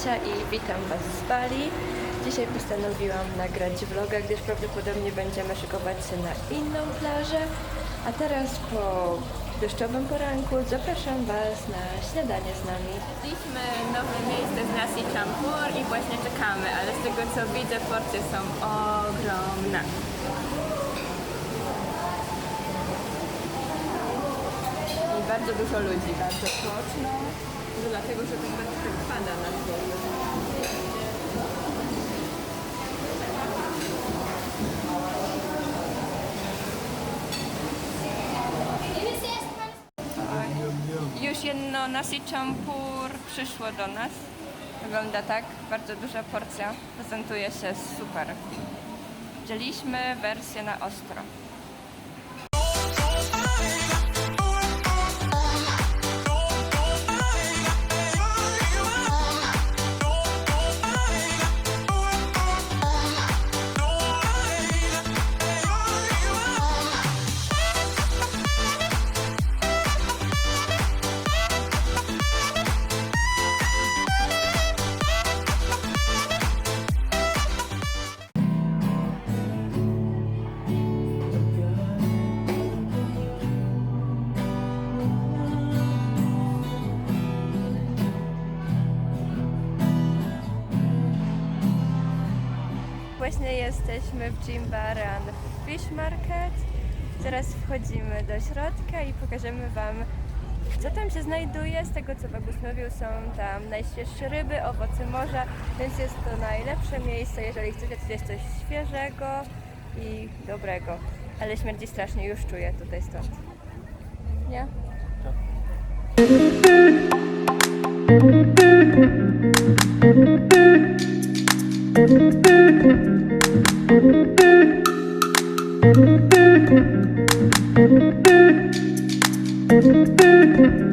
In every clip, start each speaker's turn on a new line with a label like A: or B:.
A: Kasia i witam Was z Bali. Dzisiaj postanowiłam nagrać vloga, gdyż prawdopodobnie będziemy szykować się na inną plażę. A teraz po deszczowym poranku zapraszam Was na śniadanie z nami.
B: Znaleźliśmy nowe miejsce z nasi Champur i właśnie czekamy, ale z tego co widzę porcje są ogromne. I bardzo dużo ludzi, bardzo tłoczno. Dlatego, że tak tak pada na dworze. Już jedno nasi champur przyszło do nas. Wygląda tak, bardzo duża porcja. Prezentuje się super. Wzięliśmy wersję na ostro.
A: Właśnie jesteśmy w Jimbaran Fish Market. Zaraz wchodzimy do środka i pokażemy Wam, co tam się znajduje. Z tego, co Bagus mówił, są tam najświeższe ryby, owoce morza, więc jest to najlepsze miejsce, jeżeli chcecie zjeść coś świeżego i dobrego. Ale śmierdzi strasznie, już czuję tutaj stąd. Nie? Tutaj widzicie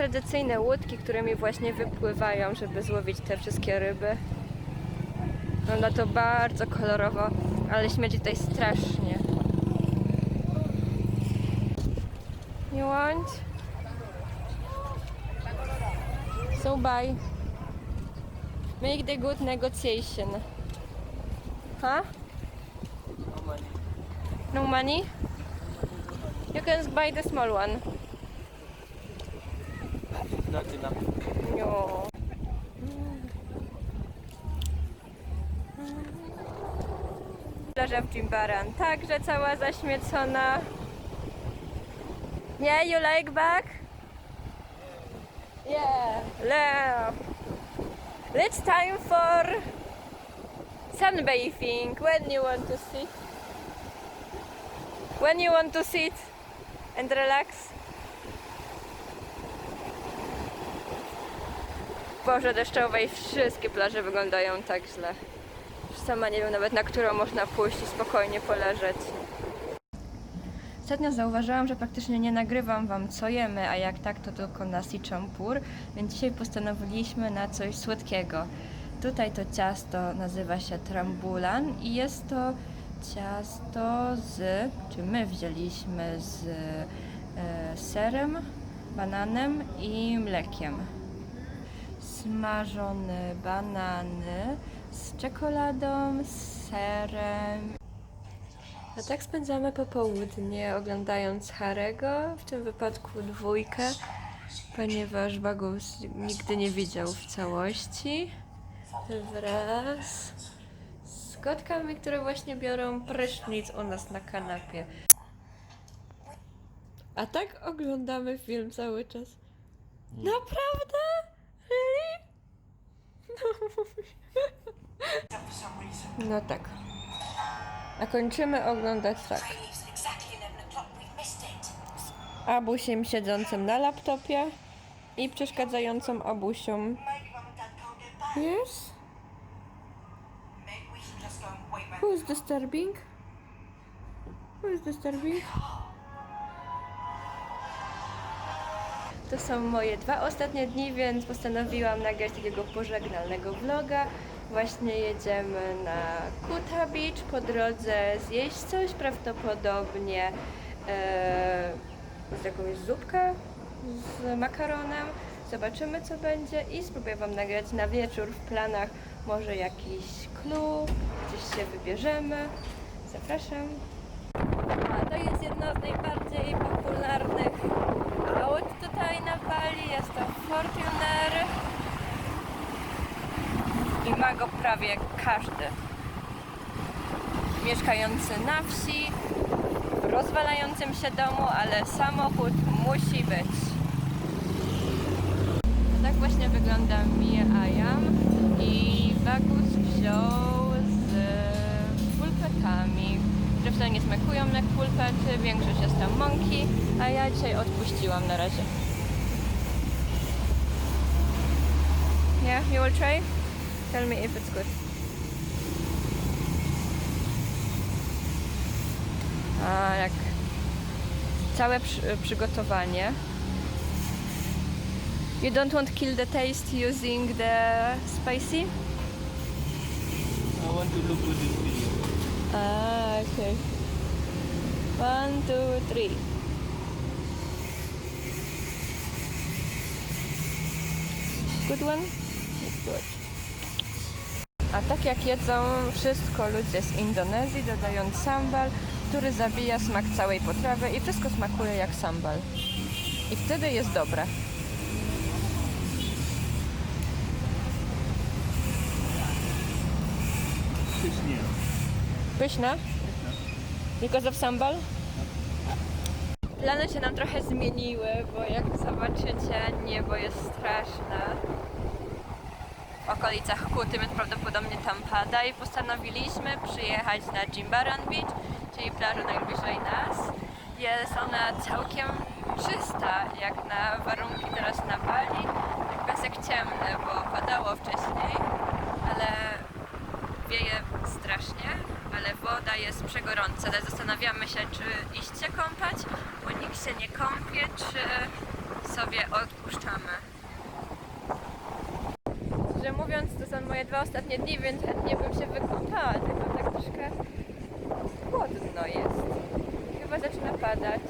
A: tradycyjne łódki, którymi właśnie wypływają, żeby złowić te wszystkie ryby. Wygląda to bardzo kolorowo, ale śmierdzi tutaj strasznie. You want? So buy. Make the good negotiation. Huh? No money? You can buy the small one.
C: Not enough.
A: No. W Jimbaran także cała zaśmiecona. Yeah, you like back? Yeah. Leo. It's time for sunbathing. When you want to sit? When you want to sit and relax? Porze deszczowej wszystkie plaże wyglądają tak źle. Sama nie wiem nawet na którą można pójść i spokojnie poleżeć. Ostatnio zauważyłam, że praktycznie nie nagrywam Wam co jemy, a jak tak to tylko nasi champur, więc dzisiaj postanowiliśmy na coś słodkiego. Tutaj to ciasto nazywa się trambulan i jest to ciasto z, czy my wzięliśmy z e, serem, bananem i mlekiem. Smażone banany z czekoladą, z serem a tak spędzamy popołudnie oglądając Harego, w tym wypadku dwójkę, ponieważ Bagus nigdy nie widział w całości. Wraz z kotkami, które właśnie biorą prysznic u nas na kanapie. A tak oglądamy film cały czas. Naprawdę? No tak. A kończymy oglądać tak.
C: It's exactly 11 o'clock. We've missed it.
A: Abusiem siedzącym na laptopie i przeszkadzającą Abusią. Yes? Who is disturbing? Who is disturbing? To są moje dwa ostatnie dni, więc postanowiłam nagrać takiego pożegnalnego vloga. Właśnie jedziemy na Kuta Beach, po drodze zjeść coś, prawdopodobnie e, z jakąś zupkę z makaronem. Zobaczymy co będzie i spróbuję Wam nagrać na wieczór w planach może jakiś clue, gdzieś się wybierzemy. Zapraszam. A to jest jedno z najbardziej popularnych aut tutaj na Bali. Jest to Fortuner. I ma go prawie każdy. Mieszkający na wsi, w rozwalającym się domu, ale samochód musi być. Tak właśnie wygląda Mia Ayam i Bagus wziął z pulpetami, które wcale nie smakują jak pulpety, większość jest tam mąki, a ja dzisiaj odpuściłam na razie. Yeah, you will try? Tell me if it's good. A jak całe przy, przygotowanie You don't want to kill the taste using the spicy?
D: I want to look good in video.
A: Ah, okay. One, two, three. Good one? Good. A tak jak jedzą wszystko ludzie z Indonezji, dodając sambal, który zabija smak całej potrawy i wszystko smakuje jak sambal. I wtedy jest dobre.
D: Pysznie.
A: Pyszne? Because of sambal? Plany się nam trochę zmieniły, bo jak zobaczycie, niebo jest straszne. W okolicach Kuty, więc prawdopodobnie tam pada i postanowiliśmy przyjechać na Jimbaran Beach, czyli plażę najbliżej nas. Jest ona całkiem czysta, jak na warunki teraz na Bali. Tak piasek ciemny, bo padało wcześniej, ale wieje strasznie, ale woda jest przegorąca, ale zastanawiamy się, czy iść się kąpać, bo nikt się nie kąpie, czy sobie odpuszczamy. Mówiąc, to są moje dwa ostatnie dni, więc chętnie bym się wykąpała, tylko tak troszkę chłodno jest. Chyba zaczyna padać.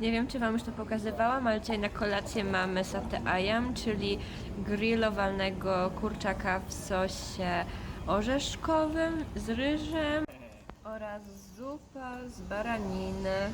A: Nie wiem, czy Wam już to pokazywałam, ale dzisiaj na kolację mamy satay ayam, czyli grillowanego kurczaka w sosie orzeszkowym z ryżem oraz zupa z baraniny.